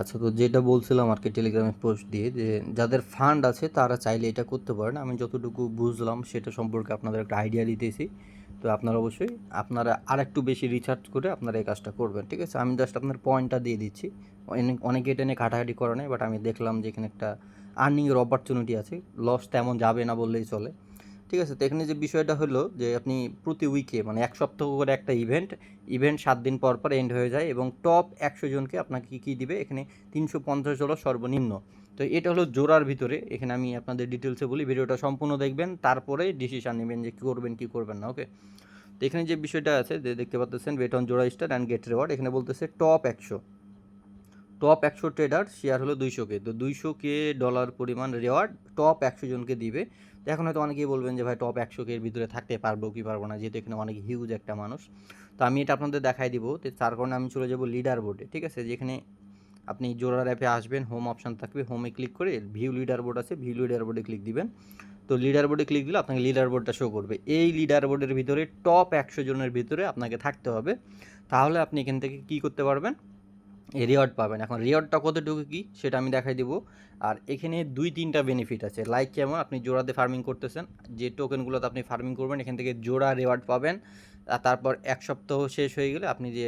আচ্ছা তো যেটা বলছিলাম আর কি টেলিগ্রামে পোস্ট দিয়ে যে যাদের ফান্ড আছে তারা চাইলে এটা করতে পারেন। আমি যতটুকু বুঝলাম সেটা সম্পর্কে আপনাদের একটা আইডিয়া দিতেছি। তো আপনারা অবশ্যই আপনারা আর একটু বেশি রিসার্চ করে আপনারা এই কাজটা করবেন, ঠিক আছে? আমি জাস্ট আপনার পয়েন্টটা দিয়ে দিচ্ছি। অনেকে এটা নিয়ে ঘাটাঘাটি করে নেয় বাট আমি দেখলাম যে এখানে একটা আর্নিংয়ের অপরচুনিটি আছে। লস তেমন যাবে না বললেই চলে। ঠিক আছে, তো এখানে যে বিষয়টা হলো যে আপনি প্রতি উইকে মানে এক সপ্তাহ করে একটা ইভেন্ট ইভেন্ট সাত দিন পর পর এন্ড হয়ে যায় এবং টপ একশো জনকে আপনাকে কী কী দিবে? এখানে তিনশো পঞ্চাশ ডলার সর্বনিম্ন। তো এটা হলো জোড়ার ভিতরে, এখানে আমি আপনাদের ডিটেলসে বলি, ভিডিওটা সম্পূর্ণ দেখবেন, তারপরে ডিসিশান নেবেন যে কী করবেন কী করবেন না ওকে তো এখানে যে বিষয়টা আছে, যে দেখতে পাচ্ছেন bet on Zora star and get reward এখানে বলতেছে টপ একশো। টপ একশো ট্রেডার শেয়ার হলো দুইশো কে তো দুইশো কে ডলার পরিমাণ রেওয়ার্ড টপ একশো জনকে দিবে। তো এখন হয়তো অনেকেই বলবেন যে, ভাই টপ একশো এর ভিতরে থাকতে পারব কি পারব না? যেহেতু এখানে অনেক হিউজ একটা মানুষ। তো আমি এটা আপনাদের দেখাই দিব। তো তার কারণে আমি চলে যাব লিডার বোর্ডে ঠিক আছে? যেখানে আপনি জোড়ার অ্যাপে আসবেন হোম অপশান থাকবে হোমে ক্লিক করে ভিউ লিডার বোর্ড আছে ভিউ লিডার বোর্ডে ক্লিক দিবেন। তো লিডার বোর্ডে ক্লিক দিলে আপনাকে লিডার বোর্ডটা শো করবে। এই লিডার বোর্ডের ভিতরে টপ একশো জনের ভিতরে আপনাকে থাকতে হবে। তাহলে আপনি এখান থেকে কী করতে পারবেন? রিওয়ার্ড পাবেন। এখন রিওয়ার্ডটা কতটুকু কী সেটা আমি দেখাই দেবো। আর এখানে দুই তিনটা বেনিফিট আছে। লাইক কেমন? আপনি জোড়াতে ফার্মিং করতেছেন। যে টোকেনগুলোতে আপনি ফার্মিং করবেন, এখান থেকে জোড়া রিওয়ার্ড পাবেন। আর তারপর এক সপ্তাহ শেষ হয়ে গেলে আপনি যে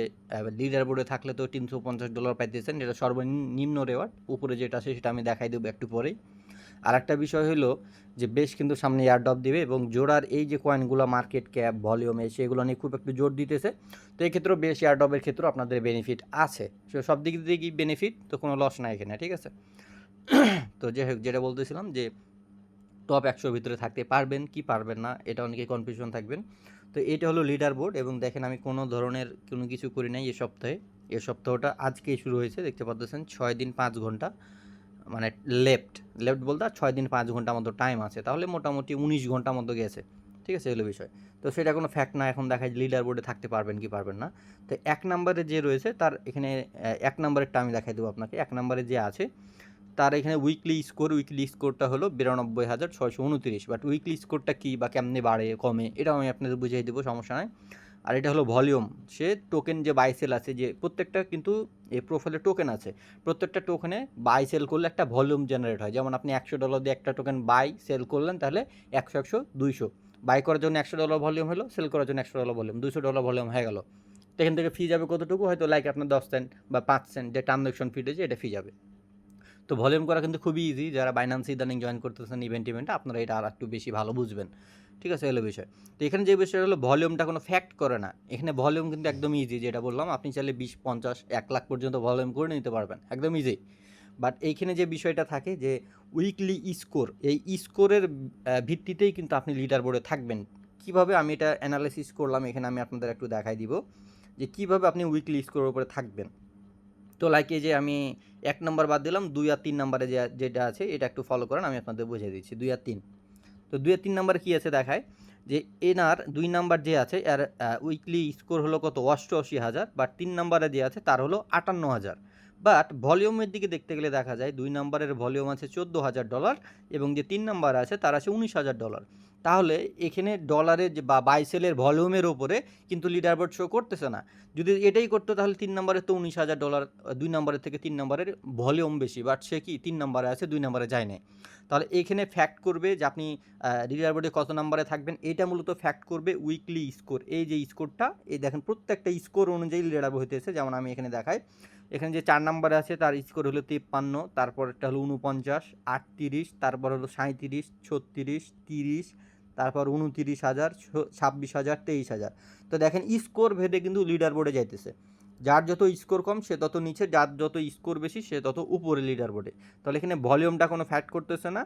লিডার বোর্ডে থাকলে তো তিনশো পঞ্চাশ ডলার পাইতেছেন এটা সর্বনিম্ন রেওয়ার্ড উপরে যেটা আছে সেটা আমি দেখাই দেবো একটু পরেই। আর একটা বিষয় হলো যে বেশ কিন্তু সামনে এয়ারড্রপ দিবে এবং জোড়ার এই যে কয়েনগুলো মার্কেট ক্যাপ ভলিউমে সেগুলো নিয়ে খুব একটু জোর দিতেছে। তো এই ক্ষেত্রেও বেশ এয়ারড্রপের ক্ষেত্রেও আপনাদের বেনিফিট আছে। সো সব দিক দিকেই বেনিফিট তো কোনো লস নাই এখানে, ঠিক আছে? তো যে হোক যেটা বলতেছিলাম যে টপ একশোর ভিতরে থাকতে পারবেন, কি পারবেন না, এটা অনেকে কনফিউশন থাকবেন। তো এটা হলো লিডার বোর্ড এবং দেখেন আমি কোনো ধরনের কোনো কিছু করি নাই এ সপ্তাহে। এ সপ্তাহটা আজকেই শুরু হয়েছে, দেখতে পাচ্ছেন, ছয় দিন পাঁচ ঘণ্টা। মানে লেফট লেফট বলতে আর ছয় দিন পাঁচ ঘণ্টা মতো টাইম আছে। তাহলে মোটামুটি উনিশ ঘণ্টা মতো গেছে। ঠিক আছে এগুলো বিষয়। তো সেটা কোনো ফ্যাক্ট না, এখন দেখায় লিডার বোর্ডে থাকতে পারবেন কি পারবেন না। তো এক নম্বরে যে রয়েছে তার এখানে এক নম্বরেরটা আমি দেখাই দেবো আপনাকে। এক নম্বরে যে আছে, তার এখানে উইকলি স্কোর উইকলি স্কোরটা হলো বিরানব্বই হাজার ছয়শো উনত্রিশ। বাট উইকলি স্কোরটা কী বা কেমনে বাড়ে, কমে, এটাও আমি আপনাদের বুঝিয়ে দেবো, সমস্যা নাই। আর এটা হলো ভলিউম। সে টোকেন যে বাইসেল আছে, যে প্রত্যেকটা কিন্তু এই প্রোফাইলে টোকেন আছে। প্রত্যেকটা টোকেনে বাই সেল করলে একটা ভলিউম জেনারেট হয়। যেমন আপনি একশো ডলার দিয়ে একটা টোকেন বাই সেল করলেন, তাহলে একশো একশো, দুইশো। বাই করার জন্য একশো ডলার ভলিউম হলো সেল করার জন্য একশো ডলার ভলিউম দুশো ডলার ভলিউম হয়ে গেল। এখান থেকে ফি যাবে কতটুকু? হয়তো লাইক আপনার দশ সেন্ট বা পাঁচ সেন্ট যে ট্রানজাকশন ফি রয়েছে এটা ফি যাবে। তো ভলিউম করা কিন্তু খুবই ইজি যারা বাইন্যান্স ইদানিং জয়েন করতেছেন ইভেন্ট ইভেন্টে আপনারা এটা আর একটু বেশি ভালো বুঝবেন। ঠিক আছে, এলো বিষয়। তো এখানে যে বিষয়টা হলো ভলিউমটা কোনো ফ্যাক্ট করে না। এখানে ভলিউম কিন্তু একদম ইজি যেটা বললাম, আপনি চাইলে বিশ, পঞ্চাশ, এক লাখ পর্যন্ত ভলিউম করে নিতে পারবেন। একদম ইজি বাট এইখানে যে বিষয়টা থাকে যে উইকলি স্কোর এই স্কোরের ভিত্তিতেই কিন্তু আপনি লিডার বোর্ডে থাকবেন। কীভাবে আমি এটা অ্যানালাইসিস করলাম, এখানে আমি আপনাদের একটু দেখাই দিব, যে কীভাবে আপনি উইকলি স্কোরের উপরে থাকবেন। তো লাইক এই যে আমি এক নম্বর বাদ দিলাম, দুই আর তিন নম্বরে যে, যেটা আছে, এটা একটু ফলো করেন, আমি আপনাদের বুঝিয়ে দিচ্ছি, দুই আর তিন। তো দুই আর তিন নম্বরে কী আছে দেখায়? যে এনার দুই নাম্বার যে আছে, এর উইকলি স্কোর হলো কত? অষ্টআশি হাজার। বাট তিন নাম্বারে যে আছে, তার হলো আটান্ন হাজার। বাট ভলিউমের দিকে দেখতে গেলে দেখা যায়, দুই নাম্বারের ভলিউম আছে চোদ্দ হাজার ডলার এবং যে তিন নাম্বার আছে, তার আছে উনিশ হাজার ডলার তাহলে এখানে ডলারের যে বা বাইসেলের ভলিউমের ওপরে কিন্তু লিডার বোর্ড শো করতেছে না। যদি এটাই করতো, তাহলে তিন নম্বরে তো উনিশ হাজার ডলার দুই নম্বরের থেকে তিন নম্বরের ভলিউম বেশি। বাট সে কি, তিন নম্বরে আছে, দুই নম্বরে যায় না তাহলে এখানে ফ্যাক্ট করবে যে আপনি লিডার বোর্ডে কত নম্বরে থাকবেন, এটা মূলত ফ্যাক্ট করবে উইকলি স্কোর এই যে স্কোরটা এই দেখেন প্রত্যেকটা স্কোর অনুযায়ী লিডার হইতেছে যেমন আমি এখানে দেখাই। এখানে যে চার নম্বরে আছে, তার স্কোর হলো তিপ্পান্ন তারপরটা হলো উনপঞ্চাশ আটত্রিশ, তারপর হলো সাঁত্রিশ ছত্রিশ, তিরিশ, তারপর উনতিরিশ হাজার ছাব্বিশ হাজার, তেইশ হাজার। তো দেখেন স্কোর ভেদে কিন্তু লিডার বোর্ডে যাইতেছে। যার যত স্কোর কম, সে তত নিচে, যার যত স্কোর বেশি, সে তত উপরে লিডার বোর্ডে তাহলে এখানে ভলিউমটা কোনো ফ্যাক্ট করতেছে না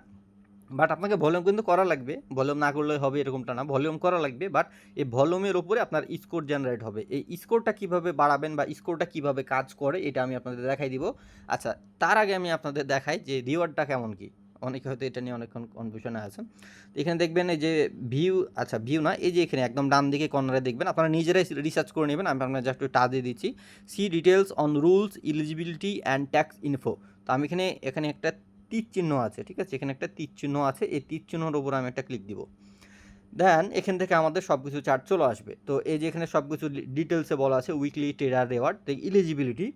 বাট আপনাকে ভলিউম কিন্তু করা লাগবে। ভলিউম না করলে হবে এরকমটা না। ভলিউম করা লাগবে বাট এই ভলিউমের ওপরে আপনার স্কোর জেনারেট হবে। এই স্কোরটা কীভাবে বাড়াবেন বা স্কোরটা কীভাবে কাজ করে, এটা আমি আপনাদের দেখাই দিব। আচ্ছা তার আগে আমি আপনাদের দেখাই যে রিওয়ার্ডটা কেমন কি। অনেকে হয়তো এটা নিয়ে অনেকক্ষণ কনফিউশনে আছেন। তো এখানে দেখবেন এই যে ভিউ আচ্ছা ভিউ না, এই যে এখানে একদম ডান দিকে কর্নারে দেখবেন, আপনারা নিজেরাই রিসার্চ করে নেবেন, আমি আপনার জাস্ট টা দিয়ে দিচ্ছি। See details on rules eligibility and tax info তো আমি এখানে এখানে একটা তীর চিহ্ন আছে, ঠিক আছে? এখানে একটা তীর চিহ্ন আছে, এই তীর চিহ্নর উপর আমি একটা ক্লিক দিব। দেন এখান থেকে আমাদের সব কিছু চার্ট চলে আসবে। তো এই যে এখানে সব কিছু ডিটেলসে বলা আছে উইকলি ট্রেডার রেওয়ার্ড ইলিজিবিলিটি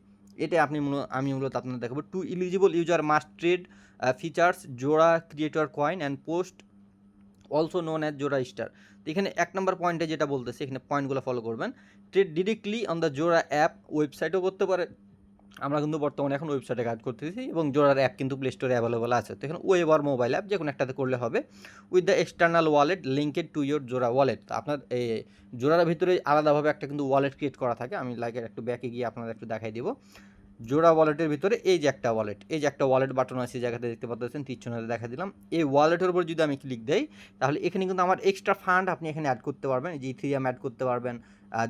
এটা আপনি আমি মূলত আপনাদের দেখাবো। To eligible user must trade features Zora creator coin and post also known as Zora star তো এখানে এক নম্বর পয়েন্টে যেটা বলতেছে, এখানে পয়েন্টগুলো ফলো করবেন। Trade directly on the Zora app ওয়েবসাইটও করতে পারে আমরা কিন্তু বর্তমানে এখন ওয়েবসাইটে কাজ করতেছি এবং জোড়ার অ্যাপ কিন্তু প্লে স্টোরে অ্যাভেলেবল আছে। তো এখানে ওয়েব আর মোবাইল অ্যাপ যে কোনো একটাতে করলে হবে। With the external wallet linked to your Zora wallet আপনার এই জোড়ার ভিতরে আলাদাভাবে একটা কিন্তু ওয়ালেট ক্রিয়েট করা থাকে। আমি লাইক একটু ব্যাকে গিয়ে আপনাদের একটু দেখাই দিব। জোড়া ওয়ালেটের ভিতরে এই যে একটা ওয়ালেট এই যে একটা ওয়ালেট বাটন আছে জায়গাতে দেখতে পাচ্ছেন তীরচনাতে দেখা দিলাম। এই ওয়ালেটের উপর যদি আমি ক্লিক দেই, তাহলে এখানে কিন্তু আমার এক্সট্রা ফান্ড আপনি এখানে অ্যাড করতে পারবেন। যে ইথিরিয়াম অ্যাড করতে পারবেন।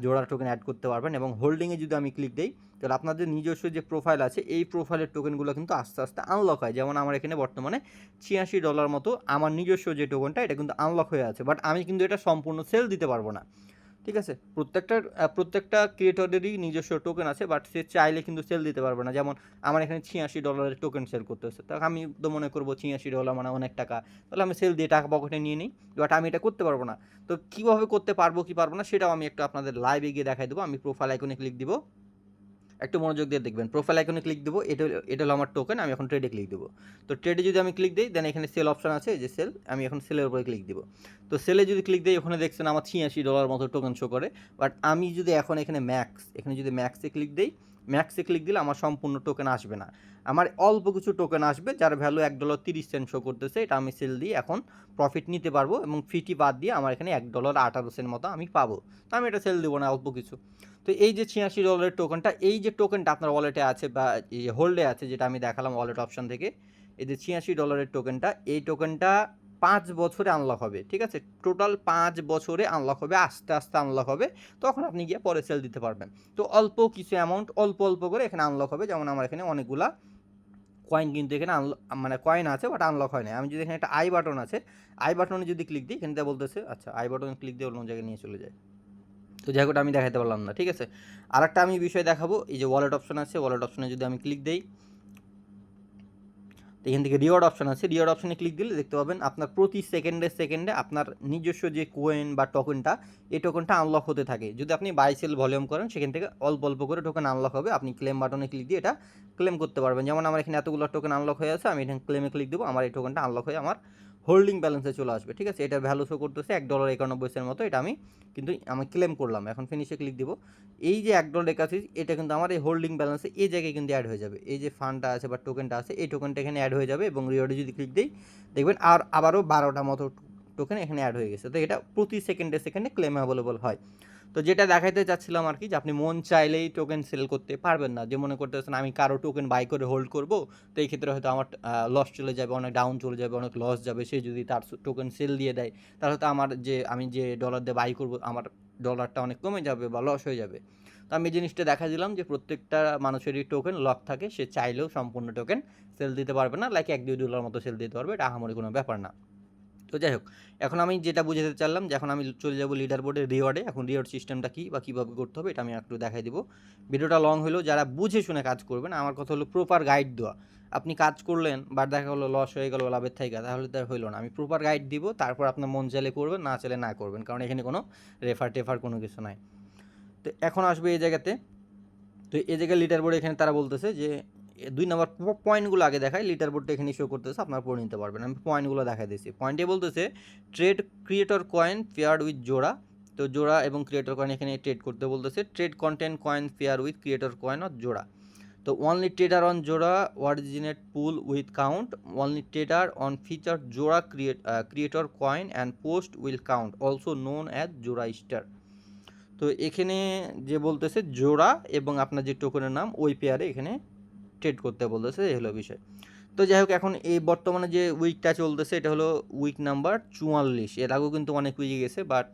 জোড়া টোকেন অ্যাড করতে পারবেন এবং হোল্ডিংয়ে যদি আমি ক্লিক দিই, তাহলে আপনাদের নিজস্ব যে প্রোফাইল আছে, এই প্রোফাইলের টোকেনগুলো কিন্তু আস্তে আস্তে আনলক হয়। যেমন আমার এখানে বর্তমানে ছিয়াশি ডলার মতো আমার নিজস্ব যে টোকেনটা এটা কিন্তু আনলক হয়ে আছে। বাট আমি কিন্তু এটা সম্পূর্ণ সেল দিতে পারব না। ঠিক আছে? প্রত্যেকটা প্রত্যেকটা ক্রিয়েটরেরই নিজস্ব টোকেন আছে বাট সে চাইলে কিন্তু সেল দিতে পারবে না। যেমন আমার এখানে ছিয়াশি ডলারের টোকেন সেল করতে হচ্ছে। তাহলে আমি তো মনে করব ছিয়াশি ডলার মানে অনেক টাকা। তাহলে আমি সেল দিয়ে টাকা পকেটে নিয়ে নিই বাট আমি এটা করতে পারব না। তো কীভাবে করতে পারব কি পারব না, সেটাও আমি একটু আপনাদের লাইভে গিয়ে দেখাই দেবো। আমি প্রোফাইল আইকনে ক্লিক দিব। একটু মনোযোগ দিয়ে দেখবেন। প্রোফাইল আইকনে ক্লিক দেবো, এটা এটা হলো আমার টোকেন আমি এখন ট্রেডে ক্লিক দেবো। তো ট্রেডে যদি আমি ক্লিক দিই দেন এখানে সেল অপশান আছে যে সেল আমি এখন সেলের উপরে ক্লিক দিব। তো সেলে যদি ক্লিক দিই, ওখানে দেখছেন আমার ছিয়াশি ডলার মতো টোকেন শো করে। বাট আমি যদি এখন এখানে ম্যাক্স এখানে যদি ম্যাক্সে ক্লিক দিই ম্যাক্সে ক্লিক দিলে আমার সম্পূর্ণ টোকেন আসবে না। আমার অল্প কিছু টোকেন আসবে, যার ভ্যালু এক ডলার তিরিশ সেন্ট শো করতেছে, এটা আমি সেল দিয়ে এখন প্রফিট নিতে পারব এবং ফিটি বাদ দিয়ে আমার এখানে এক ডলার আঠারো সেন্ট মতো আমি পাবো। তো আমি এটা সেল দেবো না অল্প কিছু। তো এই যে ছিয়াশি ডলারের টোকেনটা এই যে টোকেনটা আপনার ওয়ালেটে আছে বা হোল্ডে আছে, যেটা আমি দেখালাম ওয়ালেট অপশন থেকে, এই যে ছিয়াশি ডলারের টোকেনটা এই টোকেনটা পাঁচ বছরে আনলক হবে, ঠিক আছে? টোটাল পাঁচ বছরে আনলক হবে, আস্তে আস্তে আনলক হবে, তখন আপনি গিয়ে পরে সেল দিতে পারবেন। তো অল্প কিছু অ্যামাউন্ট অল্প অল্প করে এখানে আনলক হবে, যেমন আমার এখানে অনেকগুলা কয়েন কিন্তু এখানে মানে কয়েন আছে বাট আনলক হয় না আমি যদি এখানে একটা আই বাটন আছে আই বাটনে যদি ক্লিক দিই, এখানে বলতেছে আচ্ছা আই বাটনে ক্লিক দিয়ে অন্য জায়গায় নিয়ে চলে যায়। তো যাই হোক, আমি দেখাতে পারলাম না, ঠিক আছে? আরেকটা আমি বিষয় দেখাবো, এই যে ওয়ালেট অপশন আছে ওয়ালেট অপশনে যদি আমি ক্লিক দিই তো এখান থেকে রিওয়ার্ড অপশন আছে। রিওয়ার্ড অপশনে ক্লিক দিলে দেখতে পাবেন আপনার প্রতি সেকেন্ডে সেকেন্ডে আপনার নিজস্ব যে কোয়েন বা টোকেনটা এই টোকেনটা আনলক হতে থাকে। যদি আপনি বাইসেল ভলিউম করেন, সেখান থেকে অল্প অল্প করে টোকেন আনলক হবে। আপনি ক্লেম বাটনে ক্লিক দিয়ে এটা ক্লেম করতে পারবেন। যেমন আমার এখানে এতগুলো টোকেন আনলক হয়ে আছে, আমি এখানে ক্লেমে ক্লিক দেবো, আমার এই টোকেনটা আনলক হয়ে আমার হোল্ডিং ব্যালেন্সে চলে আসবে, ঠিক আছে? এটা ভ্যালু শো করতেছে এক ডলার একানব্বই সেন্টের মতো, এটা আমি কিন্তু আমি ক্লেম করলাম, এখন ফিনিশে ক্লিক দিব। এই যে এক ডলার একাশি, এটা কিন্তু আমার এই হোল্ডিং ব্যালেন্সে এই জায়গায় কিন্তু অ্যাড হয়ে যাবে। এই যে ফান্ডটা আছে বা টোকেনটা আছে, এই টোকেনটা এখানে অ্যাড হয়ে যাবে এবং রিওয়ার্ডে যদি ক্লিক দিই, দেখবেন আর আবারও বারোটা মতো টোকেন এখানে অ্যাড হয়ে গেছে। তো এটা প্রতি সেকেন্ডে সেকেন্ডে ক্লেম অ্যাভেলেবল হয়। তো যেটা দেখাইতে চাচ্ছিলাম আর কি যে আপনি মন চাইলেই টোকেন সেল করতে পারবেন না। যে মনে করতেছেন আমি কারও টোকেন বাই করে হোল্ড করব, তো এই ক্ষেত্রে হয়তো আমার লস চলে যাবে, অনেক ডাউন চলে যাবে, অনেক লস যাবে। সে যদি তার টোকেন সেল দিয়ে দেয়, তাহলে তো আমার যে, আমি যে ডলার দিয়ে বাই করব, আমার ডলারটা অনেক কমে যাবে বা লস হয়ে যাবে। তো আমি জিনিসটা দেখা দিলাম যে প্রত্যেকটা মানুষেরই টোকেন লক থাকে, সে চাইলেও সম্পূর্ণ টোকেন সেল দিতে পারবে না লাইক এক দুই ডলার মতো সেল দিতে পারবে, এটা আহামরি কোনো ব্যাপার না। তো যাই হোক, এখন আমি যেটা বুঝাতে চাইলাম যে এখন আমি চলে যাব লিডার বোর্ডে রিওয়ার্ডে এখন রিওয়ার্ড সিস্টেমটা কী বা কীভাবে করতে হবে এটা আমি একটু দেখাই দিব। ভিডিওটা লং হলেও যারা বুঝে শুনে কাজ করবেন, আমার কথা হলো প্রপার গাইড দেওয়া। আপনি কাজ করলেন বা দেখা হলো লস হয়ে গেল, লাভের থেকে তাহলে তার হইল না। আমি প্রপার গাইড দিব, তারপর আপনার মন চাইলে করবেন, না চাইলে না করবেন, কারণ এখানে কোনো রেফার টেফার কোনো কিছু নাই। তো এখন আসবে এই জায়গাতে। তো এই জায়গায় লিডার বোর্ডে এখানে তারা বলতেছে যে দুই নম্বর পয়েন্টগুলো আগে দেখায় লিটার বোর্ডটা এখানে শো করতেছে, আপনারা পড়ে নিতে পারবেন। আমি পয়েন্টগুলো দেখাই দিচ্ছি। পয়েন্টে বলতেছে trade creator coin paired with Zora তো জোড়া এবং ক্রিয়েটর কয়েন এখানে ট্রেড করতে বলতেছে trade content coin pair with creator coin or Zora তো only trader on Zora originate pool with count only trader on feature Zora create creator coin and post will count also known as Zora star তো এখানে যে বলতেছে জোড়া এবং আপনার যে টোকনের নাম, ওই পেয়ারে এখানে ট্রেড করতে বলতেছে, এই হলো বিষয়। তো যাই হোক, এখন এই বর্তমানে যে উইকটা চলতেছে, এটা হলো উইক নাম্বার চুয়াল্লিশ। এর আগেও কিন্তু অনেক উইক গেছে বাট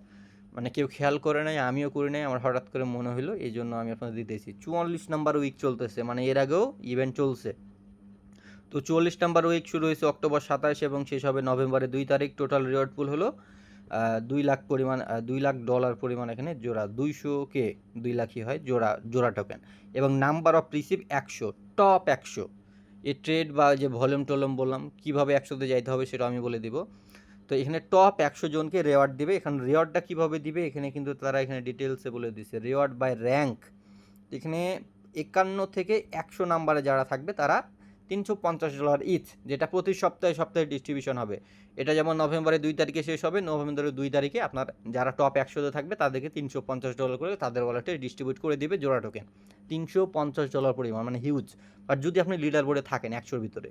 মানে কেউ খেয়াল করে নাই, আমিও করি নাই, আমার হঠাৎ করে মনে হলো এই জন্য আমি আপনাদের দিতেছি। চুয়াল্লিশ নাম্বার উইক চলতেছে মানে এর আগেও ইভেন্ট চলছে। তো চুয়াল্লিশ নাম্বার উইক শুরু হয়েছে অক্টোবর সাতাশ এবং শেষ হবে নভেম্বরে দুই তারিখ। টোটাল রিওয়ার্ড পুল হলো দুই লাখ পরিমাণ দুই লাখ ডলার পরিমাণ এখানে জোড়া। দুইশো কে, দুই লাখই হয়, জোড়া জোড়া টোকেন এবং নাম্বার অফ রিসিভ একশো। টপ একশো। এ ট্রেড বা যে ভলিউম টলম বললাম, কীভাবে একশোতে যাইতে হবে সেটা আমি বলে দিব। তো এখানে টপ একশো জনকে রেওয়ার্ড দিবে। এখানে রেওয়ার্ডটা কীভাবে দিবে? এখানে কিন্তু তারা এখানে ডিটেলসে বলে দিচ্ছে রেওয়ার্ড বাই র্যাঙ্ক এখানে একান্ন থেকে একশো নাম্বারে যারা থাকবে তারা তিনশো পঞ্চাশ ডলার ইচ, যেটা প্রতি সপ্তাহে সপ্তাহে ডিস্ট্রিবিউশন হবে। এটা যেমন নভেম্বরের দুই তারিখে শেষ হবে, নভেম্বরের দুই তারিখে আপনার যারা টপ একশোতে থাকবে, তাদেরকে তিনশো পঞ্চাশ ডলার করে তাদের ওয়ালেটে ডিস্ট্রিবিউট করে দেবে জোড়া টোকেন তিনশো পঞ্চাশ ডলার পরিমাণ মানে হিউজ বাট যদি আপনি লিডার বোর্ডে থাকেন একশোর ভিতরে।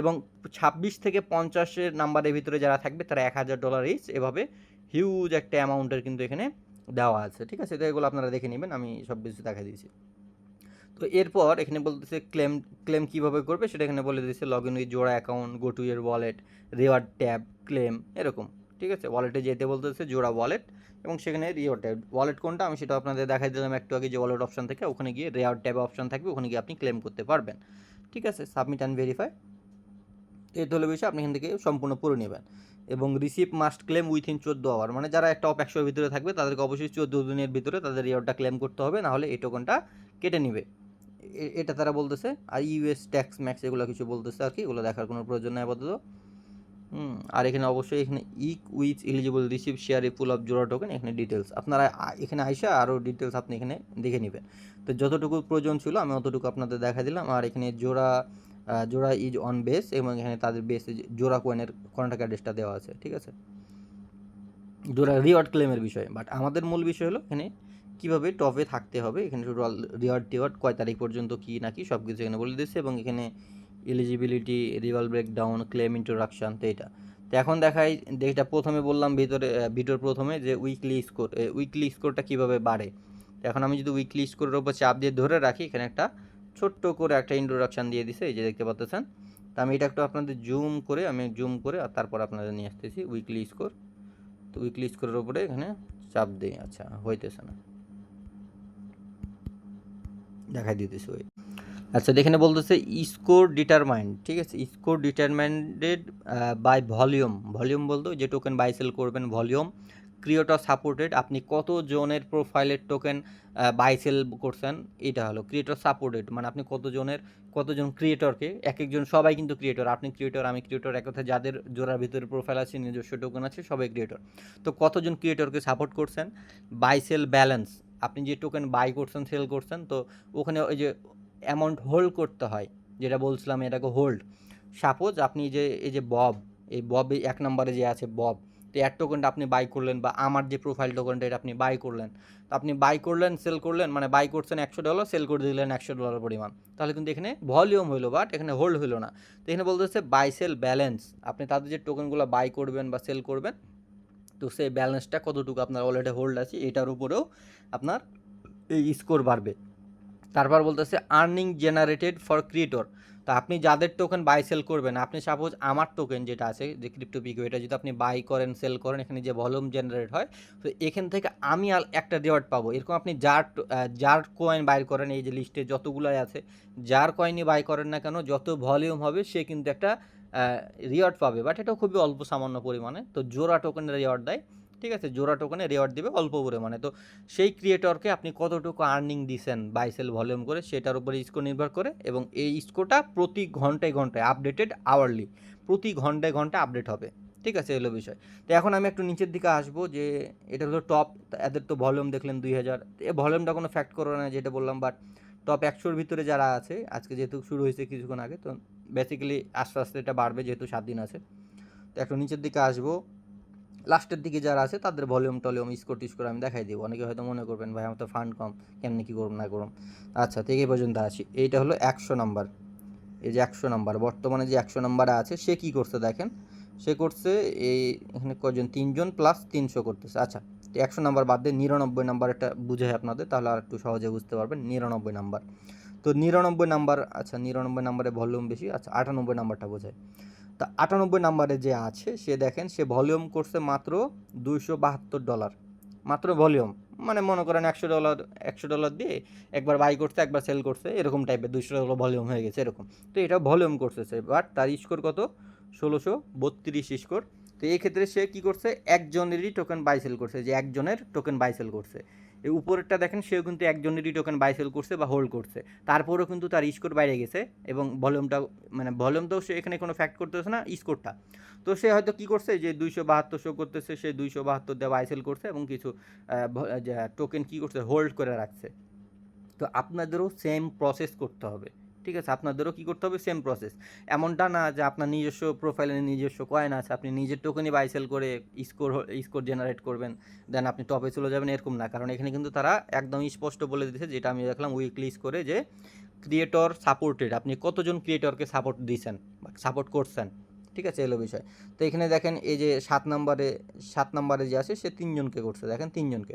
এবং ছাব্বিশ থেকে পঞ্চাশের নাম্বারের ভিতরে যারা থাকবে, তারা এক হাজার ডলার ইচ এভাবে হিউজ একটা অ্যামাউন্টের কিন্তু এখানে দেওয়া আছে। ঠিক আছে? তো এগুলো আপনারা দেখে নেবেন, আমি সব কিছু দেখা দিয়েছি। তো এরপর এখানে বলতেছে ক্লেম ক্লেম কীভাবে করবে সেটা এখানে বলে দিয়েছে log in with Zora account go to your wallet reward tab claim এরকম, ঠিক আছে? ওয়ালেটে যেতে বলতেছে জোড়া ওয়ালেট এবং সেখানে রিওয়ার্ড ট্যাব ওয়ালেট কোনটা? আমি সেটা আপনাদের দেখাই দিলাম একটু আগে যে ওয়ালেট অপশন থেকে, ওখানে গিয়ে রেওয়ার্ড ট্যাব অপশন থাকবে, ওখানে গিয়ে আপনি ক্লেম করতে পারবেন, ঠিক আছে? সাবমিট অ্যান্ড ভেরিফাই এই হলো বিষয় আপনি এখান থেকে সম্পূর্ণ পুরো নেবেন এবং রিসিভ মাস্ট ক্লেম উইথিন চোদ্দ আওয়ার মানে যারা টপ একশোর ভিতরে থাকবে, তাদেরকে অবশ্যই চোদ্দ দিনের ভিতরে তাদের রিওয়ার্ডটা ক্লেম করতে হবে, নাহলে এই টোকনটা কেটে নেবে। এটা তারা বলতেছে, আর ইউএস ট্যাক্স ম্যাক্স এগুলো কিছু বলতেছে আর কি, এগুলো দেখার কোনো প্রয়োজন নেই আপাতত। আর এখানে অবশ্যই এখানে ইক with eligible receive share full of Zora token এখানে ডিটেলস আপনারা এখানে আইসা আরও ডিটেলস আপনি এখানে দেখে নেবেন। তো যতটুকু প্রয়োজন ছিল আমি অতটুকু আপনাদের দেখা দিলাম। আর এখানে জোড়া জোড়া ইজ অন বেস এবং এখানে তাদের বেস জোড়া কয়েনের কন্ট্যাক্ট অ্যাড্রেসটা দেওয়া আছে, ঠিক আছে? জোড়া রিওয়ার্ড ক্লেমের বিষয় বাট আমাদের মূল বিষয় হলো এখানে কীভাবে টপে থাকতে হবে? এখানে শুধু রিওয়ার্ড টিওয়ার্ড কয় তারিখ পর্যন্ত কী নাকি সব কিছু এখানে বলে দিচ্ছে এবং এখানে eligibility reveal breakdown claim introduction তো এটা। তো এখন দেখাই, যেটা প্রথমে বললাম ভিতরে ভিডিওর প্রথমে যে উইকলি স্কোর উইকলি স্কোরটা কীভাবে বাড়ে। এখন আমি যদি উইকলি স্কোরের উপর চাপ দিয়ে ধরে রাখি, এখানে একটা ছোট্ট করে একটা ইন্ট্রোডাকশান দিয়ে দিছে, এই যে দেখতে পাচ্ছেন। তো আমি এটা একটু আপনাদের জুম করে, আমি জুম করে আর তারপর আপনাদের নিয়ে আসতেছি উইকলি স্কোর তো উইকলি স্কোরের উপরে এখানে চাপ দিই আচ্ছা হইতেছে না। দেখাই দিতেছি, ওই। আচ্ছা এখানে বলতেছে স্কোর ডিটারমাইন্ড ঠিক আছে? Score determined by volume volume বলতো যে টোকেন বাই সেল করবেন ভলিউম ক্রিয়েটর সাপোর্টেড আপনি কত জনের প্রোফাইলের টোকেন বাই সেল করছেন, এটা হলো। ক্রিয়েটর সাপোর্টেড মানে আপনি কত জনের কতজন ক্রিয়েটরকে এক একজন সবাই কিন্তু ক্রিয়েটর আপনি ক্রিয়েটর আমি ক্রিয়েটর এক কথা যাদের জোড়ার ভিতরে প্রোফাইল আছে, নিজস্ব টোকেন আছে, সবাই ক্রিয়েটর তো কতজন ক্রিয়েটরকে সাপোর্ট করছেন? বাই সেল ব্যালেন্স আপনি যে টোকেন বাই করছেন সেল করছেন, তো ওখানে ওই যে অ্যামাউন্ট হোল্ড করতে হয়, যেটা বলছিলাম এটাকে হোল্ড সাপোজ আপনি যে, এই যে বব এই বব এক নম্বরে যে আছে বব তো এক টোকেনটা আপনি বাই করলেন বা আমার যে প্রোফাইল টোকেনটা এটা আপনি বাই করলেন। তো আপনি বাই করলেন সেল করলেন মানে বাই করছেন একশো ডলার সেল করে দিলেন একশো ডলার পরিমাণ। তাহলে কিন্তু এখানে ভলিউম হইল বাট এখানে হোল্ড হইল না। তো এখানে বলতে হচ্ছে বাই সেল ব্যালেন্স আপনি তাদের যে টোকেনগুলো বাই করবেন বা সেল করবেন তো সেই ব্যালেন্সটা কতটুকু আপনার অলরেডি হোল্ড আছে, এটার উপরেও আপনার এই স্কোর বাড়বে। তারপর বলতেছে আর্নিং জেনারেটেড ফর ক্রিয়েটর তো আপনি যাদের টোকেন বাই সেল করবেন, আপনি সাপোজ আমার টোকেন যেটা আছে, যে ক্রিপ্টো পিকো এটা যদি আপনি বাই করেন সেল করেন, এখানে যে ভলিউম জেনারেট হয়, তো এখান থেকে আমি আর একটা রিওয়ার্ড পাবো। এরকম আপনি যার যার কয়েন বাই করেন, এই যে লিস্টে যতগুলাই আছে, যার কয়েনই বাই করেন না কেন, যত ভলিউম হবে, সে কিন্তু একটা রিওয়ার্ড পাবে বাট এটা খুবই অল্প সামান্য পরিমাণে। তো জোড়া টোকেনের রিওয়ার্ড দেয়, ঠিক আছে? জোড়া টোকেনে রিওয়ার্ড দিবে অল্প পরিমাণে। তো সেই ক্রিয়েটরকে আপনি কতটুকু আর্নিং দিছেন বাইসেল ভলিউম করে, সেটার উপরে স্কোর নির্ভর করে, এবং এই স্কোরটা প্রতি ঘন্টায় ঘন্টায় আপডেটেড আওয়ারলি প্রতি ঘন্টায় ঘন্টায় আপডেট হবে। ঠিক আছে? এলো বিষয়। তো এখন আমি একটু নিচের দিকে আসব যে এটা হলো টপ এদের তো ভলিউম দেখলেন দুই হাজার। এ ভলিউমটা কোনো ফ্যাক্ট করো না যেটা বললাম বাট টপ একশোর ভিতরে যারা আছে, আজকে যেহেতু শুরু হয়েছে কিছুক্ষণ আগে, তো বেসিক্যালি আস্তে আস্তে এটা বাড়বে যেহেতু সাত দিন আছে। তো একটু নিচের দিকে আসব। লাস্টের দিকে যারা আছে, তাদের ভলিউম টলিউম স্কোর টিস্কোর আমি দেখাই দেবো। অনেকে হয়তো মনে করবেন, ভাই, আমার তো ফান্ড কম, কেমনি কী করুন না করুন আচ্ছা থেকে পর্যন্ত আসি এইটা হলো একশো নাম্বার এই যে একশো নাম্বার বর্তমানে যে একশো নাম্বারে আছে, সে কি করছে দেখেন? সে করছে এই, এখানে কজন তিনজন প্লাস তিনশো করতেছে। আচ্ছা একশো নাম্বার বাদ দিয়ে নিরানব্বই নাম্বার একটা বুঝাই আপনাদের, তাহলে আর একটু সহজে বুঝতে পারবেন। নিরানব্বই নাম্বার তো নিরানব্বই নাম্বার আচ্ছা নিরানব্বই নাম্বারে ভলিউম বেশি আচ্ছা আটানব্বই নাম্বারটা বোঝায়। তা আটানব্বই নাম্বারে যে আছে, সে দেখেন, সে ভলিউম করছে মাত্র দুইশো বাহাত্তর ডলার মাত্র ভলিউম মানে মনে করেন একশো ডলার একশো ডলার দিয়ে একবার বাই করছে, একবার সেল করছে, এরকম টাইপের দুইশো ডলার ভলিউম হয়ে গেছে, এরকম। তো এটা ভলিউম করতেছে বাট তার স্কোর কত? ষোলোশো বত্রিশ স্কোর তো এই ক্ষেত্রে সে কী করছে? একজনেরই টোকেন বাই সেল করছে, যে একজনের টোকেন বাই সেল করছে। এই উপরেরটা দেখেন, সেও কিন্তু একজনেরই টোকেন বাই সেল করছে বা হোল্ড করছে। তারপরেও কিন্তু তার স্কোর বাইরে গেছে এবং ভলিউমটা মানে ভলিউমটাও সে এখানে কোনো ফ্যাক্ট করতেছে না স্কোরটা তো সে হয়তো কী করছে, যে দুইশো বাহাত্তর শো করতেছে, সে দুইশো বাহাত্তর দিয়ে বাই সেল করছে এবং কিছু টোকেন কী করছে হোল্ড করে রাখছে। তো আপনাদেরও সেম প্রসেস করতে হবে। ঠিক আছে? আপনাদেরও কী করতে হবে? সেম প্রসেস এমনটা না যে আপনার নিজস্ব প্রোফাইলে নিজস্ব কয়েন আছে, আপনি নিজের টোকেনই বাই সেল করে স্কোর স্কোর জেনারেট করবেন দেন আপনি টপে চলে যাবেন, এরকম না। কারণ এখানে কিন্তু তারা একদম স্পষ্ট বলে দিয়েছে, যেটা আমি দেখলাম উইকলি করে যে ক্রিয়েটর সাপোর্টেড আপনি কতজন ক্রিয়েটরকে সাপোর্ট দিয়েছেন বা সাপোর্ট করছেন? ঠিক আছে, এলো বিষয়। তো এখানে দেখেন এই যে সাত নম্বরে সাত নম্বরে যে আছে, সে তিনজনকে করছে, দেখেন তিনজনকে।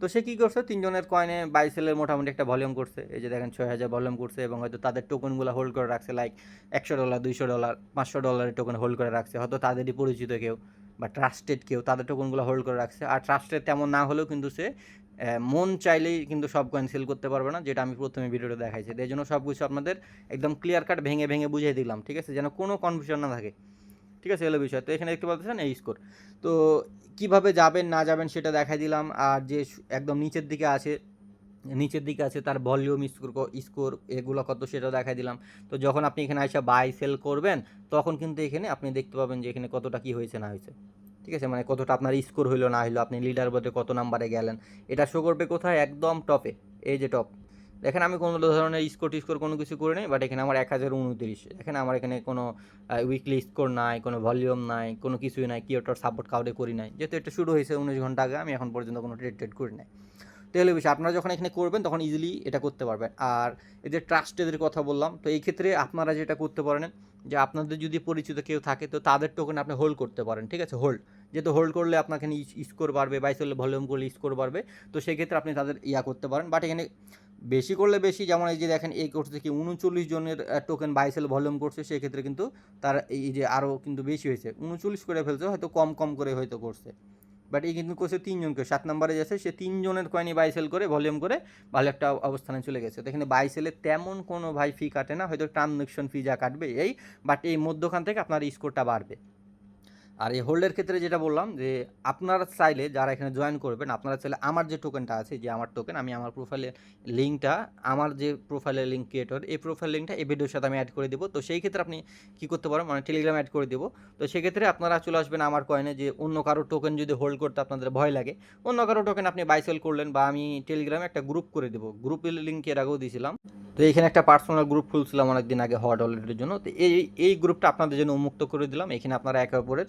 তো সে কী করছে? তিনজনের কয়েনে বাইসেলের মোটামুটি একটা ভলিউম করছে। এই যে দেখেন ছয় হাজার ভলিউম করছে এবং হয়তো তাদের টোকনগুলো হোল্ড করে রাখছে লাইক একশো ডলার দুইশো ডলার পাঁচশো ডলারের টোকেন হোল্ড করে রাখছে। হয়তো তাদেরই পরিচিত কেউ বা ট্রাস্টেড কেউ, তাদের টোকনগুলো হোল্ড করে রাখছে। আর ট্রাস্টেড তেমন না হলেও কিন্তু সে মন চাইলেই কিন্তু সব কয়েন সেল করতে পারবে না, যেটা আমি প্রথমে ভিডিওটা দেখাইছি। এই জন্য সব কিছু আপনাদের একদম ক্লিয়ার কাট ভেঙে ভেঙে বুঝিয়ে দিলাম, ঠিক আছে? যেন কোনো কনফিউশন না থাকে, ঠিক আছে? এলো বিষয়। তো এখানে দেখতে পাচ্ছেন এই স্কোর তো কীভাবে যাবেন, না যাবেন সেটা দেখাই দিলাম। আর যে একদম নিচের দিকে আছে, নিচের দিকে আছে তার ভলিউম স্কোর স্কোর এগুলো কত সেটা দেখাই দিলাম। তো যখন আপনি এখানে এসে বাই সেল করবেন, তখন কিন্তু এখানে আপনি দেখতে পাবেন যে এখানে কতটা কী হয়েছে, না হয়েছে। ঠিক আছে? মানে কতটা আপনার স্কোর হইল, না হইল, আপনি লিডার বোর্ডে কত নাম্বারে গেলেন? এটা শো করবে কোথায়? একদম টপে এই যে টপ দেখেন, আমি কোনো ধরনের স্কোর টিস্কোর কোনো কিছু করে নেই বাট এখানে আমার এক হাজার উনত্রিশ। এখানে আমার এখানে কোনো উইকলি স্কোর নাই, কোনো ভলিউম নাই, কোনো কিছুই নাই কিওটার সাপোর্ট কাউরে করি নাই। যেহেতু এটা শুরু হয়েছে উনিশ ঘণ্টা আগে, আমি এখন পর্যন্ত কোনো ট্রেড ট্রেড করি নাই। তো এগুলো বিষয় আপনারা যখন এখানে করবেন, তখন ইজিলি এটা করতে পারবেন। আর এই যে ট্রাস্টেদের কথা বললাম, তো এই ক্ষেত্রে আপনারা যেটা করতে পারেন, যে আপনাদের যদি পরিচিত কেউ থাকে, তো তাদের টোকেন আপনি হোল্ড করতে পারেন, ঠিক আছে? হোল্ড যেহেতু হোল্ড করলে আপনাকে স্কোর বাড়বে বাইশ হলে ভলিউম করলে স্কোর বাড়বে, তো সেক্ষেত্রে আপনি তাদের ইয়া করতে পারেন। বাট এখানে বেশি করলে বেশি, যেমন এই যে দেখেন, এই করছে কি উনচল্লিশ জনের টোকেন বাইসেল ভলিউম করছে, সেক্ষেত্রে কিন্তু তার এই যে আরও কিন্তু বেশি হয়েছে। উনচল্লিশ করে ফেলছে, হয়তো কম কম করে হয়তো করছে। বাট এই কিন্তু করছে তিনজনকে সাত নম্বরে যাচ্ছে, সে তিনজনের কয়েনই বাইসেল করে ভলিউম করে ভালো একটা অবস্থানে চলে গেছে। তো এখানে বাইসেলে তেমন কোনো ভাই ফি কাটে না, হয়তো ট্রানজ্যাকশন ফি যা কাটবে এই বাট এই মধ্যখান থেকে আপনার স্কোরটা বাড়বে। আর এই হোল্ডের ক্ষেত্রে যেটা বললাম যে, আপনারা চাইলে যারা এখানে জয়েন করবেন, আপনারা চাইলে আমার যে টোকেনটা আছে, যে আমার টোকেন আমি আমার প্রোফাইলের লিঙ্কটা আমার যে প্রোফাইলের লিঙ্ক ক্রিয়েটর এই প্রোফাইল লিঙ্কটা এই ভিডিওর সাথে আমি অ্যাড করে দেবো। তো সেই ক্ষেত্রে আপনি কী করতে পারেন? মানে টেলিগ্রাম অ্যাড করে দেবো। তো সেক্ষেত্রে আপনারা চলে আসবেন আমার কয়েনে যে অন্য কারও টোকেন যদি হোল্ড করতে আপনাদের ভয় লাগে, অন্য কারও টোকেন আপনি বাইসেল করলেন বা আমি টেলিগ্রামে একটা গ্রুপ করে দেবো। গ্রুপের লিঙ্ক এর আগেও দিয়েছিলাম। তো এখানে একটা পার্সোনাল গ্রুপ খুলছিলাম অনেকদিন আগে হট ওয়ালেটের জন্য। তো এই এই গ্রুপটা আপনাদের জন্য উন্মুক্ত করে দিলাম। এখানে আপনারা একে অপরের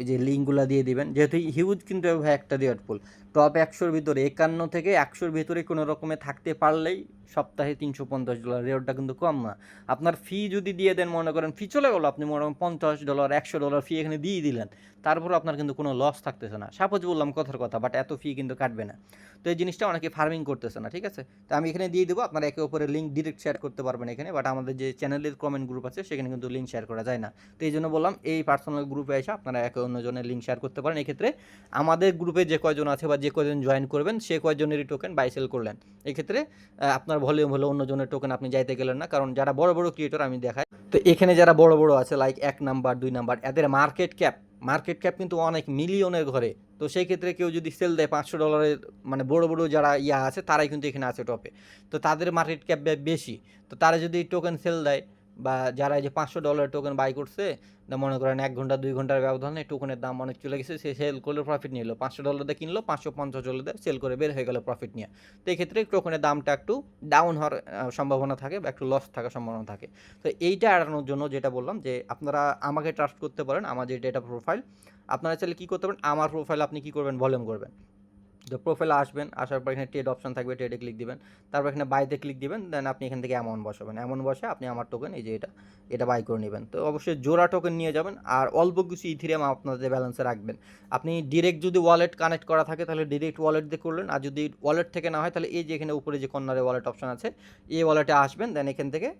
এই যে লিঙ্কগুলো দিয়ে দিবেন। যেহেতু হিউজ কিন্তু ভাই একটা রেট পুল টপ একশোর ভিতরে, একান্ন থেকে একশোর ভিতরে কোনো রকমে থাকতে পারলেই সপ্তাহে তিনশো পঞ্চাশ ডলার রেটটা কিন্তু কম না। আপনার ফি যদি দিয়ে দেন, মনে করেন ফি চলে গেলো, আপনি মনে করেন পঞ্চাশ ডলার একশো ডলার ফি এখানে দিয়ে দিলেন, তারপর আপনার কিন্তু কোনো লস থাকতেছে না। সাপোজ বললাম কথার কথা বাট এত ফি কিন্তু কাটবে না। তো এই জিনিসটা অনেকে ফার্মিং করতেছে না, ঠিক আছে? তো আমি এখানে দিয়ে দেবো, আপনারা একে অপরের লিঙ্ক ডিরেক্ট শেয়ার করতে পারবেন এখানে বাট আমাদের যে চ্যানেলের কমেন্ট গ্রুপ আছে, সেখানে কিন্তু লিঙ্ক শেয়ার করা যায় না। তো এই জন্য বললাম, এই পার্সোনাল গ্রুপে এসে আপনারা একে অন্যজনের লিঙ্ক শেয়ার করতে পারেন। এক্ষেত্রে আমাদের গ্রুপে যে কয়জন আছে বা যে কয়জন জয়েন করবেন, সে কয়জনেরই টোকেন বাইসেল করলেন। এক্ষেত্রে আপনার ভলিউম হলো অন্যজনের টোকেন আপনি যাইতে গেলেন না, কারণ যারা বড় বড় ক্রিয়েটর আমি দেখাই, তো এখানে যারা বড় বড় আছে লাইক এক নাম্বার দুই নাম্বার এদের মার্কেট ক্যাপ মার্কেট ক্যাপ কিন্তু অনেক মিলিয়নের ঘরে। তো সেই ক্ষেত্রে কেউ যদি সেল দেয় পাঁচশো ডলারের মানে বড় বড় যারা ইয়া আছে, তারাই কিন্তু এখানে আছে টপে তো তাদের মার্কেট ক্যাপ বেশি। তো তারা যদি টোকেন সেল দেয় বা যারা এই যে পাঁচশো ডলার টোকেন বাই করছে মনে করেন এক ঘণ্টা, দুই ঘণ্টার ব্যবধানে টোকেনের দাম অনেক চলে গেছে, সে সেল করলে প্রফিট নিল। পাঁচশো ডলার দিয়ে কিনলো, পাঁচশো পঞ্চাশ ডলার দিয়ে সেল করে বের হয়ে গেল প্রফিট নিয়ে। তো এই ক্ষেত্রে টোকেনের দামটা একটু ডাউন হওয়ার সম্ভাবনা থাকে বা একটু লস থাকার সম্ভাবনা থাকে। তো এইটা এড়ানোর জন্য যেটা বললাম যে, আপনারা আমাকে ট্রাস্ট করতে পারেন, আমার যে ডেটা প্রোফাইল আপনারা চাইলে কী করতে পারেন, আমার প্রোফাইল আপনি কী করবেন ভলিউম করবেন। তো প্রোফাইলে আসবেন, আসার পর এখানে ট্রেড অপশন থাকবে ট্রেডে ক্লিক দিবেন। তারপর এখানে বাইতে ক্লিক দিবেন দেন আপনি এখান থেকে অ্যামাউন্ট বসাবেন। অ্যামাউন্ট বসে আপনি আমার টোকেন এই যে এটা এটা বাই করে নেবেন। তো অবশ্যই জোড়া টোকেন নিয়ে যাবেন, আর অল্প কিছু ইথিরিয়াম আপনাদের ব্যালেন্সে রাখবেন। আপনি ডিরেক্ট যদি ওয়ালেট কানেক্ট করা থাকে, তাহলে ডিরেক্ট ওয়ালেট দিয়ে করলেন, আর যদি ওয়ালেট থেকে না হয়, তাহলে এই যে এখানে উপরে যে কর্নারে ওয়ালেট অপশন আছে, এই ওয়ালেটে আসবেন দেন এখান থেকে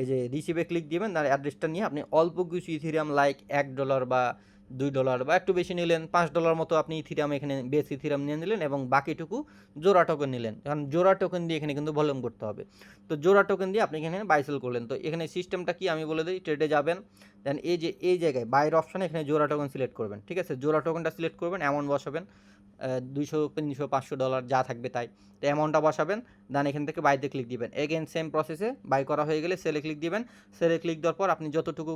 এই যে রিসিভে ক্লিক দিবেন তার অ্যাড্রেসটা নিয়ে আপনি অল্প কিছু ইথিরিয়াম লাইক এক ডলার বা দুই ডলার বা একটু বেশি নিলেন, পাঁচ ডলার মতো আপনি ইথিরাম এখানে বেস ইথিরাম নিয়ে নিলেন এবং বাকিটুকু জোড়া টোকেন নিলেন। কারণ জোড়া টোকেন দিয়ে এখানে কিন্তু ভলিউম করতে হবে। তো জোড়া টোকেন দিয়ে আপনি এখানে বাইসেল করলেন। তো এখানে সিস্টেমটা কি আমি বলে দিই ট্রেডে যাবেন দেন এই যে, এই জায়গায় বাইর অপশানে এখানে জোড়া টোকেন সিলেক্ট করবেন। ঠিক আছে? জোড়া টোকেনটা সিলেক্ট করবেন, এমন বসাবেন। দুইশো তিনশো, পাঁচশো ডলার যা থাকবে তাই। তো অ্যামাউন্টটা বসাবেন দেন এখান থেকে বাইতে ক্লিক দিবেন। এগেন সেম প্রসেসে বাই করা হয়ে গেলে সেলে ক্লিক দিবেন। সেলে ক্লিক দেওয়ার পর আপনি যতটুকু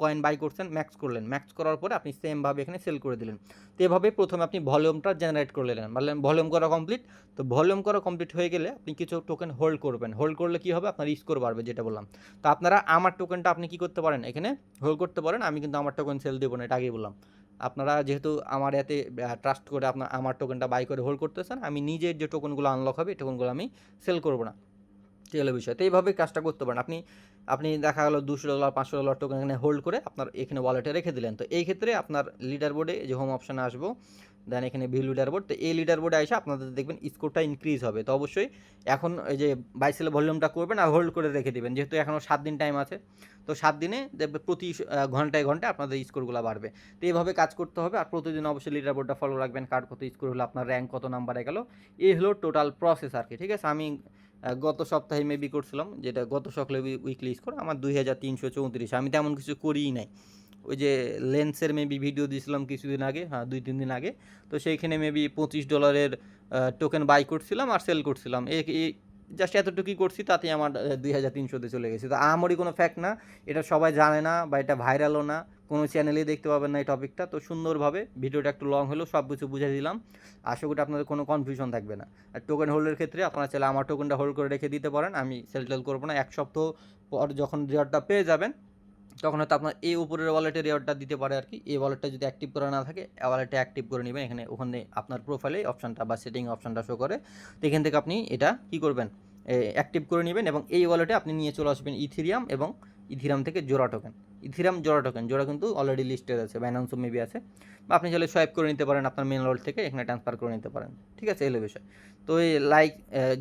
কয়েন বাই করছেন ম্যাক্স করলেন। ম্যাক্স করার পরে আপনি সেমভাবে এখানে সেল করে দিলেন। তো এভাবে প্রথমে আপনি ভলিউমটা জেনারেট করে নিলেন। বললেন ভলিউম করা কমপ্লিট তো ভলিউম করা কমপ্লিট হয়ে গেলে আপনি কিছু টোকেন হোল্ড করবেন। হোল্ড করলে কী হবে? আপনার স্কোর বাড়বে, যেটা বললাম। তো আপনারা আমার টোকেনটা আপনি কি করতে পারেন? এখানে হোল্ড করতে পারেন। আমি কিন্তু আমার টোকেন সেল দেবো না, এটা আগেই বললাম। আপনারা যেহেতু আমার এতে ট্রাস্ট করে আপনার আমার টোকেনটা বাই করে হোল্ড করতেছেন, আমি নিজের যে টোকেনগুলো আনলক হবে টোকেনগুলো আমি সেল করব না। তেলের বিষয়। তো এইভাবে কাজটা করতে পারেন। আপনি আপনি দেখা গেলো দুশো ডলার পাঁচশো ডলার টোকেন এখানে হোল্ড করে আপনার এখানে ওয়ালেটে রেখে দিলেন। তো এই ক্ষেত্রে আপনার লিডার বোর্ডে যে হোম অপশানে আসব দেন এখানে ভিউ লিডার বোর্ড তো এই লিডার বোর্ডে এসে আপনাদের দেখবেন স্কোরটা ইনক্রিজ হবে। তো অবশ্যই এখন এই যে বাইসেল ভলিউমটা করবেন আর হোল্ড করে রেখে দেবেন, যেহেতু এখনও সাত দিন টাইম আছে। তো সাত দিনে প্রতি ঘন্টায় ঘন্টায় আপনাদের স্কোরগুলো বাড়বে। তো এইভাবে কাজ করতে হবে আর প্রতিদিন অবশ্যই লিডার বোর্ডটা ফলো রাখবেন, কার কত স্কোর হলো, আপনার র্যাঙ্ক কত নাম্বারে গেল। এই হলো টোটাল প্রসেস আর কি, ঠিক আছে? আমি গত সপ্তাহে মেবি করছিলাম, যেটা গত সকালে উইকলি স্কোর আমার দুই হাজার তিনশো চৌত্রিশ, আমি তেমন কিছু করিই নাই। ওই যে লেন্সের মেবি ভিডিও দিয়েছিলাম কিছুদিন আগে হ্যাঁ দুই, তিন দিন আগে। তো সেইখানে মেবি পঁচিশ ডলারের টোকেন বাই করছিলাম আর সেল করছিলাম। জাস্ট এতটুকুই করছি তাতে আমার দুই হাজার তিনশোতে চলে গেছে। তো আমারই কোনো ফ্যাক্ট না, এটা সবাই জানে না বা এটা ভাইরালও না, কোনো চ্যানেলেই দেখতে পাবেন না এই টপিকটা তো সুন্দরভাবে ভিডিওটা একটু লং হলেও সব কিছু বুঝে দিলাম। আশা করি আপনাদের কোনো কনফিউশন থাকবে না। আর টোকেন হোল্ডের ক্ষেত্রে আপনারা চাইলে আমার টোকেনটা হোল্ড করে রেখে দিতে পারেন, আমি সেল টেল করব না। এক সপ্তাহ পর যখন রিওয়ার্ডটা পেয়ে যাবেন তখন হয়তো আপনার এই উপরের ওয়ালেটে রেওয়ার্ডটা দিতে পারে আর কি। এই ওয়ালেটটা যদি অ্যাক্টিভ করা না থাকে ওয়ালেটটা অ্যাক্টিভ করে নেবেন। এখানে, ওখানে আপনার প্রোফাইলে অপশানটা বা সেটিং অপশানটা শো করে। তো এখান থেকে আপনি এটা কি করবেন? অ্যাক্টিভ করে নেবেন এবং এই ওয়ালেটে আপনি নিয়ে চলে আসবেন ইথিরিয়াম এবং ইথিরাম থেকে জোড়া টোকেন ইথিরাম জোড়া টোকেন জোড়া কিন্তু অলরেডি লিস্টেড আছে ব্যানান্সও মেবি আছে। বা আপনি চাইলে সোয়াইপ করে নিতে পারেন আপনার মেন ওয়ালেট থেকে, এখানে ট্রান্সফার করে নিতে পারেন। ঠিক আছে, এলো বিষয়। তো এই লাইক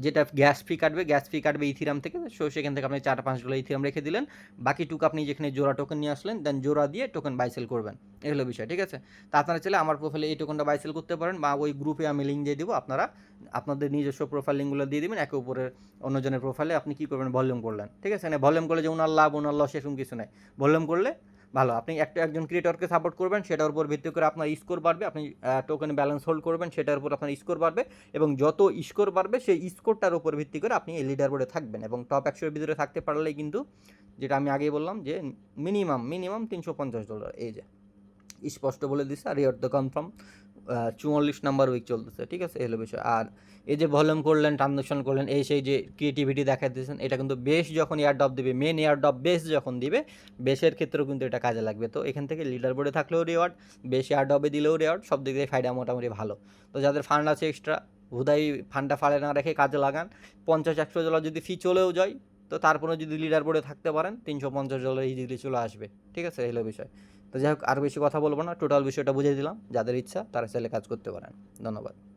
যেটা গ্যাস ফি কাটবে গ্যাস ফি কাটবে ইথিরাম থেকে সো সেখান থেকে আপনি চার পাঁচ ডলার ইথিরাম রেখে দিলেন। বাকিটুকু আপনি যেখানে জোড়া টোকেন নিয়ে আসলেন দেন জোড়া দিয়ে টোকেন বাইসেল করবেন। এগুলো বিষয়, ঠিক আছে? তা আপনারা চাইলে আমার প্রোফাইলে এই টোকেনটা বাইসেল করতে পারেন, বা ওই গ্রুপে আমি লিঙ্ক দিয়ে দেবো, আপনারা আপনাদের নিজস্ব প্রোফাইল লিঙ্কগুলো দিয়ে দেবেন, একে উপরে অন্যজনের প্রোফাইলে আপনি কী করবেন ভলিউম করলেন। ঠিক আছে? মানে ভলিউম করলে যে ওনার লাভ ওনার লস এরকম কিছু নাই। ভলিউম করলে ভালো। আপনি একটা, একজন ক্রিয়েটরকে সাপোর্ট করবেন, সেটার উপর ভিত্তি করে আপনার স্কোর বাড়বে, আপনি টোকেন ব্যালেন্স হোল্ড করবেন, সেটার উপর আপনার স্কোর বাড়বে এবং যত স্কোর বাড়বে, সেই স্কোরটার উপর ভিত্তি করে আপনি এই লিডার বোর্ডে থাকবেন এবং টপ একশোর ভিতরে থাকতে পারলেই কিন্তু, যেটা আমি আগেই বললাম যে মিনিমাম মিনিমাম তিনশো পঞ্চাশ ডলার এই যে, স্পষ্ট বলে দিচ্ছে আর ইয়ার দ্য কনফার্ম চুয়াল্লিশ নাম্বার উইক চলতেছে, ঠিক আছে? এলো বিষয়। আর এই যে ভলিউম করলেন ট্রানজাকশন করলেন, এই সেই যে ক্রিয়েটিভিটি দেখা দিয়েছেন এটা কিন্তু বেশ যখন এয়ার ড্রপ দিবে মেন এয়ার ড্রপ বেস যখন দিবে বেসের ক্ষেত্রেও কিন্তু এটা কাজে লাগবে। তো এখান থেকে লিডার বোর্ডে থাকলেও রিওয়ার্ড বেশ এয়ার ড্রপে দিলেও রিওয়ার্ড সব দিক দিয়ে ফায়দা মোটামুটি ভালো। তো যাদের ফান্ড আছে এক্সট্রা হুদাই ফান্ডটা ফালে না রেখে কাজে লাগান। পঞ্চাশ, একশো ডলার যদি ফি চলেও যায়, তো তারপরে যদি লিডার বোর্ডে থাকতে পারেন, তিনশো, পঞ্চাশ ডলার ইজিলি চলে আসবে। ঠিক আছে? এলো বিষয়। তো যাই হোক, আর বেশি কথা বলব না। টোটাল বিষয়টা বুঝিয়ে দিলাম। যাদের ইচ্ছা, তারা চাইলে কাজ করতে পারেন। ধন্যবাদ।